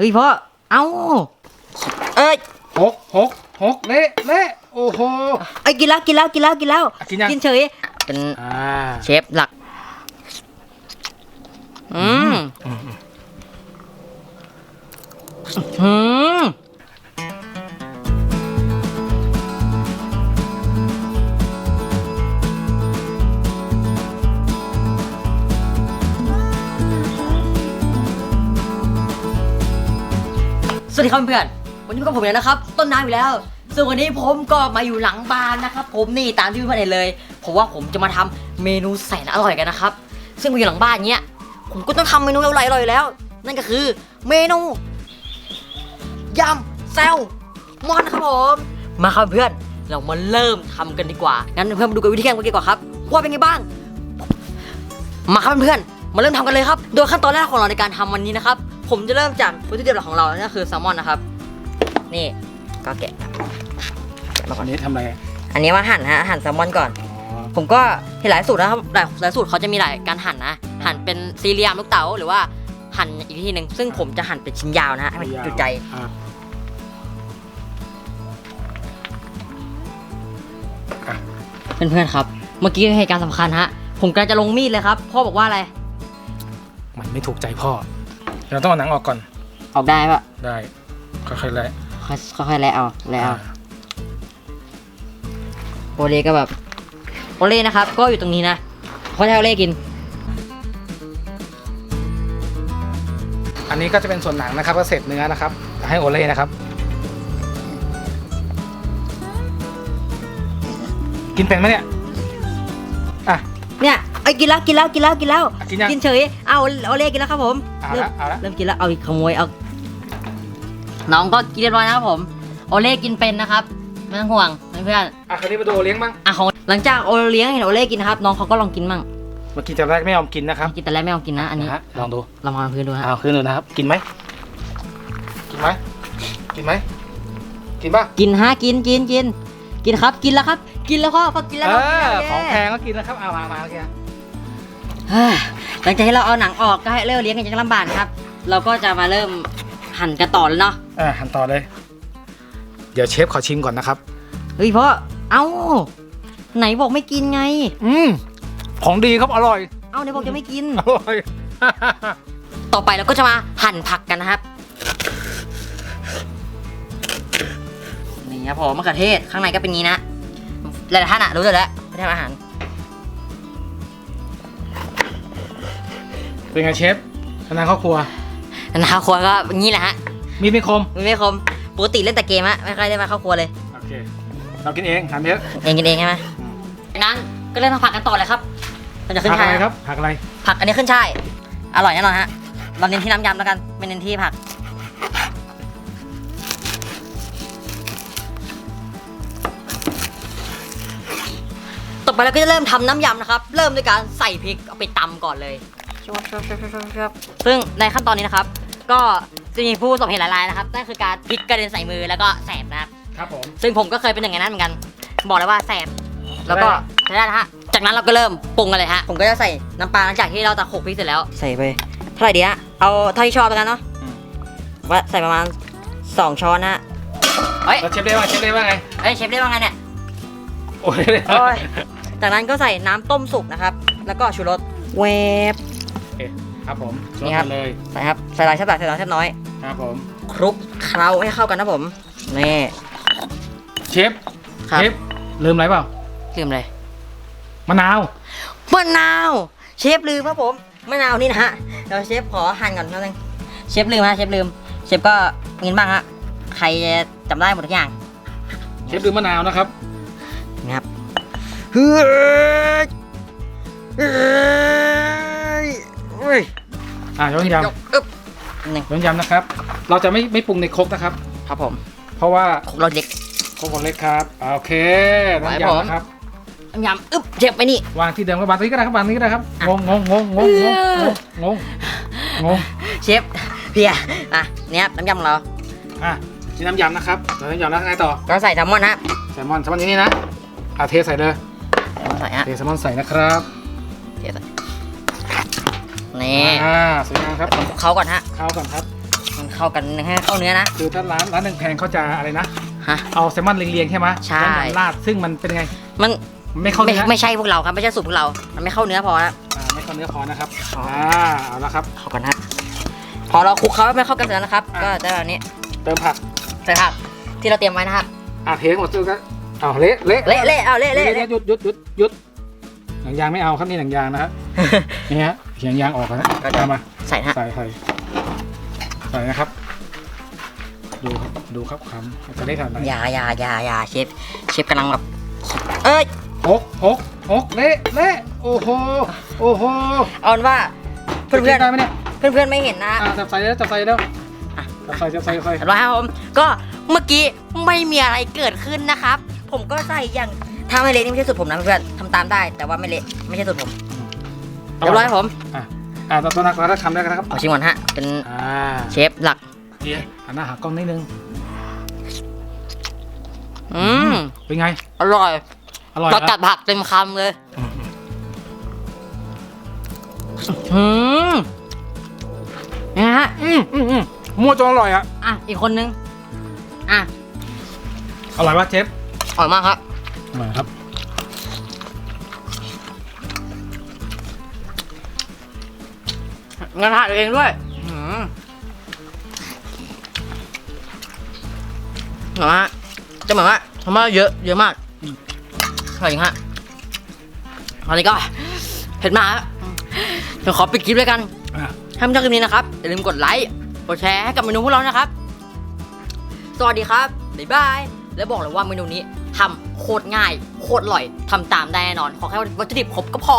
เฮ้ยพ่อ เอ้า เอ้ยหกหกหกเละเละโอ้โห ไอ้ยกินแล้วกินแล้วกินแล้วกินแล้วอะกินยังกินเฉย เป็นอ่าเชฟหลัก อืมอืม วัสดีครับเพื่อนวันนี้กับผมแล้วนะครับ ต้นน้ำอยู่แล้ว ส่วนวันนี้ผมก็มาอยู่หลังบ้านนะครับ ผมนี่ตามที่เพื่อนเห็นเลยเพราะว่าผมจะมาทำเมนูแสนอร่อยกันนะครับ ซึ่งมาอยู่หลังบ้านเนี้ยผมก็ต้องทำเมนูอร่อยๆอยแล้ว นั่นก็คือเมนูยำแซลมอนครับผมมาครับเพื่อนเรามาเริ่มทำกันดีกว่างั้นเพื่อนมาดูกันวิธีการกันดีกว่าครับว่าเป็นไงบ้าง มาครับเพื่อนมาเริ่มทำกันเลยครับ โดยขั้นตอนแรกของเราในการทำวันนี้นะครับ ผมจะเริ่มจากวัตถุดิบหลักของเรานั่นก็คือแซลมอนนะครับ นี่ก็แกะแกะมาก่วัอนนนี้ทำอะไรอันนี้มาหั่นฮะหั่นแซลมอนก่อน อ๋อผมก็เห็นหลายสูตรนะครับหลายหลายสูตรเขาจะมีหลายการหั่นนะ หั่นเป็นสี่เหลี่ยมลูกเต๋าหรือว่าหั่นอีกทีหนึ่งซึ่งผมจะหั่นเป็นชิ้นยาวนะฮะให้มันจุใจอะอะเพื่อนๆครับ เมื่อกี้เหตุการณ์สำคัญฮะ ผมกำลังจะลงมีดเลยครับ พ่อบอกว่าอะไร มันไม่ถูกใจพ่อ เราต้องเอาหนังออกก่อน ออกได้ปะได้ ค่อยๆเลยค่อยค่อยๆแล้วเอาแล้วเอาโอเล่ก็แบบโอเล่นะครับ ก็อยู่ตรงนี้นะเขาจะให้โอเล่กิน อันนี้ก็จะเป็นส่วนหนังนะครับก็เศษเนื้อนะครับ ให้โอเล่นะครับ กินเป็นไหมเนี่ย อะ เนี่ยไอ้ยกินแล้วกินแล้วกินแล้วกินแล้วอะกินยัง กินเฉยเอาโอเล่กินแล้วครับผมเอาเริ่มละเอาละเริ่มกินแล้วเอาอีกขโมยเอาน้องก็กินเรียบร้อยนะครับผม โอเล่กินเป็นนะครับไม่ต้องห่วงเพื่อนอะคราวนี้มาดูโอเลี้ยงบ้างๆอะของหลังจากโอเลี้ยงเห็นโอเล่กินนะครับน้องเขาก็ลองกินมั่งเมื่อกี้แต่แรกไม่ยอมกินนะครับกินแต่แรกไม่ลองกินนะอันนี้ะฮะลองดูเรามาพื้นดูฮะเอาขึ้นดูนะครับ กินไหมกินไหมกินไหมกินป่ะกินฮะกินกินกินกินครับ กินแล้วครับ กินแล้วพ่อพอกินแล้วเอครับอกินของแพแล้วงก็กินนะครับเอามามาโอเคเฮ้ย หลังจากที่เราเอาหนังออกก็ให้เริ่มเลี้ยงกันจะลำบากนะครับ เราก็จะมาเริ่มหั่นกันต่อแล้วเนาะอ่าหันต่อเลย เดี๋ยวเชฟขอชิมก่อนนะครับ เฮ้ยพ่อเอ้าไหนบอกไม่กินไง อืมของดีครับอร่อย เอ้าไหนบอกจะไม่กิน อร่อย ต่อไปเราก็จะมาหั่นผักกันนะครับ นี่ครับผมมะเขือเทศข้างในก็เป็นงี้นะหลายๆท่านอะรู้อยู่แล้วไม่ทำอาหาร เป็นไงเชฟคณะครอบครัวนะครับครัวก็อย่างนี้แหละฮะมีดไม่คมไม่ไม่คมปกติเล่นแต่เกมฮะไม่ค่อยได้มาเข้าครัวเลย โอเคเรากินเองทำเยอะเองกินเองใช่ไหมจากนั้นก็เริ่มทำผักกันต่อเลยครับเราจะขึ้นผักช่ายอะไรครับผักอะไรผักอันนี้ขึ้นช่ายอร่อยแน่นอนฮะเราเน้นที่น้ำยำแล้วกันไม่เน้นที่ผักต่อไปเราก็จะเริ่มทำน้ำยำนะครับ เริ่มด้วยการใส่พริกเอาไปตำก่อนเลย ชวบชวบชวบชวบชวบชวบซึ่งในขั้นตอนนี้นะครับ ก็จะมีผู้ประสบเหตุหลายรายนะครับนั่นคือการพริกกระเด็นใส่มือแล้วก็แสบนะครับ ครับผม ซึ่งผมก็เคยเป็นหนึ่งในนั้นเหมือนกัน บอกเลยว่าแสบ แล้วก็ใช้ได้นะฮะ จากนั้นเราก็เริ่มปรุงกันเลยฮะ ผมก็จะใส่น้ำปลาหลังจากที่เราตะโขกพริกเสร็จแล้ว ใส่ไปเท่าไหร่ดีฮะ เอาเท่าที่ชอบแล้วกันเนาะอืมว่าใส่ประมาณ2ช้อนนะฮะเฮ้ยแล้วเชฟได้ว่าเชฟได้ว่าไงเฮ้ยเชฟได้ว่าไงเนี่ยโอ้ยโอ้ยจากนั้นก็ใส่น้ำต้มสุกนะครับ แล้วก็ชูรสเวฟ ครับผมนี่ครับสดเลยใส่ครับใส่หลายชาติใส่หลายชาติน้อย ครับผม คลุกเคล้าให้เข้ากันนะผมนี่เชฟครับเชฟลืมอะไรเปล่าลืมเลยมะนาว มะนาวเชฟลืมครับผมมะนาวนี่นะฮะเดี๋ยวเชฟขอหั่นก่อนนิดนึงเชฟลืมฮะเชฟลืม เชฟก็งินบ้างฮะใครจะจำได้หมดทุกอย่างเชฟลืมมะนาวนะครับ นะครับเฮ้ยเฮ้ยเฮ้ย อ่าย้อนยยกอึ๊บหนึ่งำย้อนยำนะครับ เราจะไม่ไม่ปรุงในครกนะครับ ครับผมเพราะว่าครกเราเด็ก ครกของเล็กครับอ่าโอเคน้ำครับผม ยำนะครับ น้ำยำอึ๊บเชฟไปนี่ วางที่เดิมก็วางตรงนี้ก็ได้ครับวางตรงนี้ก็ได้ครับอะงงงงงงงงงงงงงเชฟเพียอะเนี่ยครับน้ำยำของเราอะนี่น้ำยำนะครับเราน้ำยำแล้วไงต่อก็ใส่แซลมอนฮะแซลมอนแซลมอนอย่างนี้นะอะเทใส่เลยใส่ฮะเทแซลมอนใส่นะครับเทใส่ นี่อ่าสวยงามครับคลุกเขาก่อนฮะเข้าก่อนครับ มันเเข้ากันให้เข้าเนื้อนะ คือถ้าร้านร้านแพงๆเขาจะอะไรนะ ฮะ เอาแซลมอนเรียงๆใช่ไหมใช่ แล้วราดซึ่งมันเป็นไงมันมันไม่เข้าไม่เนื้อไม่ใช่พวกเราครับไม่ใช่สูตรพวกเรา มันไม่เข้าเนื้อพอแล้วอ่าไม่เข้าเนื้อพอนะครับอ๋ออ่อ่าเอาละครับ เข้ากันนะพอเราคลุกเขาไม่เข้ากันเสร็จแล้วนะครับอะก็จะแบบนี้เติมผักใส่ผักที่เราเตรียมไว้นะครับอะเทหมดตัวก็เอาเละเละเละเละเอาเละเละเละเละหยุดหยุดหยุดหยุดหนังยางไม่เอาครับนี่หนังยางนะฮะนี่ฮะ เขียงยางออกนะตามมาใส่นะฮะ ใส่ใส่ใส่นะครับ ดูครับดูครับคำจะได้ทำอะไรอย่าอย่าอย่าอย่าเชฟ เชฟกำลังแบบ เอ้ยหกหกหกเละเละโอ้โหโอ้โหเอาเป็นว่า เพื่อนเพื่อนได้ไหมเนี่ยเพื่อนเพื่อนๆไม่เห็นนะอ่าจับใส่แล้วจับใส่แล้วอะ จับใส่จับใส่จับใส่เห็นไหมครับผมก็เมื่อกี้ไม่มีอะไรเกิดขึ้นนะครับ ผมก็ใส่อย่างถ้าไม่เละนี่ไม่ใช่สูตรผมนะเพื่อนๆทำตามได้ แต่ว่าไม่เละไม่ใช่สูตรผม เรียบร้อยครับผมอะอ่าตอนตัวนักเราได้ทำได้นะครับ เอาชิมก่อนฮะ เป็นอ่าเชฟหลัก เดี๋ยวหันหน้าหากล้องนิดนึง อืม เป็นไง อร่อยอร่อยเรานะกัดผักเต็มคำเลย อืมอืมนี่ฮะ อืมอืมอืมมั่วจนอร่อยอะ อะ อีกคนนึง อะ อร่อยปะเชฟอร่อยมากครับ อร่อยครับ งานถ่ายเองด้วยอืมเหมือนว่าจะเหมือนว่าทำมาเยอะเยอะมากอร่อยจริงฮะตอนนี้ก็เผ็ดมากฮะเดี๋ยวขอปิดคลิปเลยกันอะถ้าไม่ชอบคลิปนี้นะครับ อย่าลืมกดไลค์ กดแชร์ให้กับเมนูพวกเรานะครับ สวัสดีครับ บ๊ายบาย แล้วบอกเลยว่าเมนูนี้ทำโคตรง่าย โคตรอร่อยทำตามได้แน่นอน ขอแค่วัตถุดิบครบก็พอ